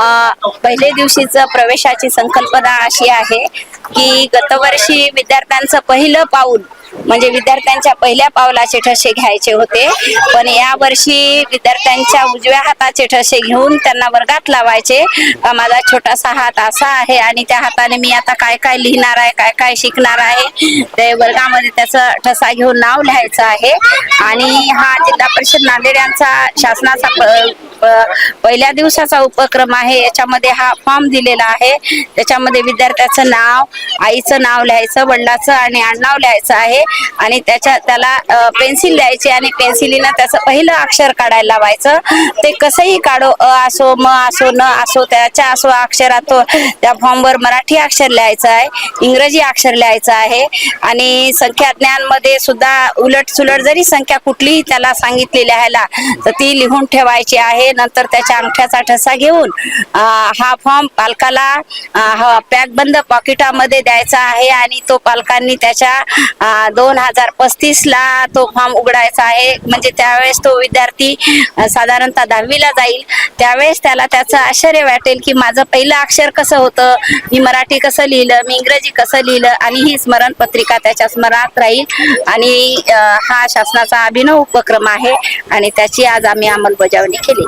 पहिल्या दिवशीचं दिवशीच प्रवेशाची संकल्पना अशी आहे की गतवर्षी विद्यार्थ्यांचं पहिलं पाऊल म्हणजे विद्यार्थ्यांच्या पहिल्या पावलाचे ठसे घ्यायचे होते. पण या वर्षी विद्यार्थ्यांच्या उजव्या हाताचे ठसे घेऊन त्यांना वर्गात लावायचे. माझा छोटासा हात असा आहे आणि त्या हाताने मी आता काय काय लिहिणार आहे काय काय शिकणार आहे ते वर्गामध्ये त्याचं ठसा घेऊन नाव लिहायचं आहे. आणि हा जिल्हा परिषद नांदेड यांचा शासनाचा प- पहिल्या दिवसाचा उपक्रम आहे. याच्यामध्ये हा फॉर्म दिलेला आहे. त्याच्यामध्ये विद्यार्थ्याचं नाव आईचं नाव लिहायचं वडिलाचं आणि आडनाव लिहायचं आहे. आणि त्याच्या त्याला पेन्सिल द्यायची आणि पेन्सिलीनं त्याचं पहिलं अक्षर काढायला लावायचं. ते कसंही काढो अ असो म असो न असो त्याच्या असो अक्षरात तो त्या फॉर्मवर मराठी अक्षर लिहायचं आहे इंग्रजी अक्षर लिहायचं आहे. आणि संख्या ज्ञानमध्ये सुद्धा उलट सुलट जरी संख्या कुठलीही त्याला सांगितली लिहायला तर ती लिहून ठेवायची आहे. नंतर त्याच्या अंगठ्याचा ठसा घेऊन हा फॉर्म पालकाला पॅक बंद पॉकेटामध्ये द्यायचा आहे आणि तो पालकांनी त्याच्या दोन हजार पस्तीस ला तो फॉर्म उघडायचा आहे. म्हणजे त्यावेळेस तो विद्यार्थी साधारणतः दहावीला जाईल. त्यावेळेस त्याला त्याचं आश्चर्य वाटेल की माझं पहिलं अक्षर कसं होतं? मी मराठी कसं लिहिलं? मी इंग्रजी कसं लिहिलं? आणि ही स्मरण पत्रिका त्याच्या स्मरणात राहील. आणि हा शासनाचा अभिनव उपक्रम आहे. आणि त्याची आज आम्ही अंमलबजावणी केली.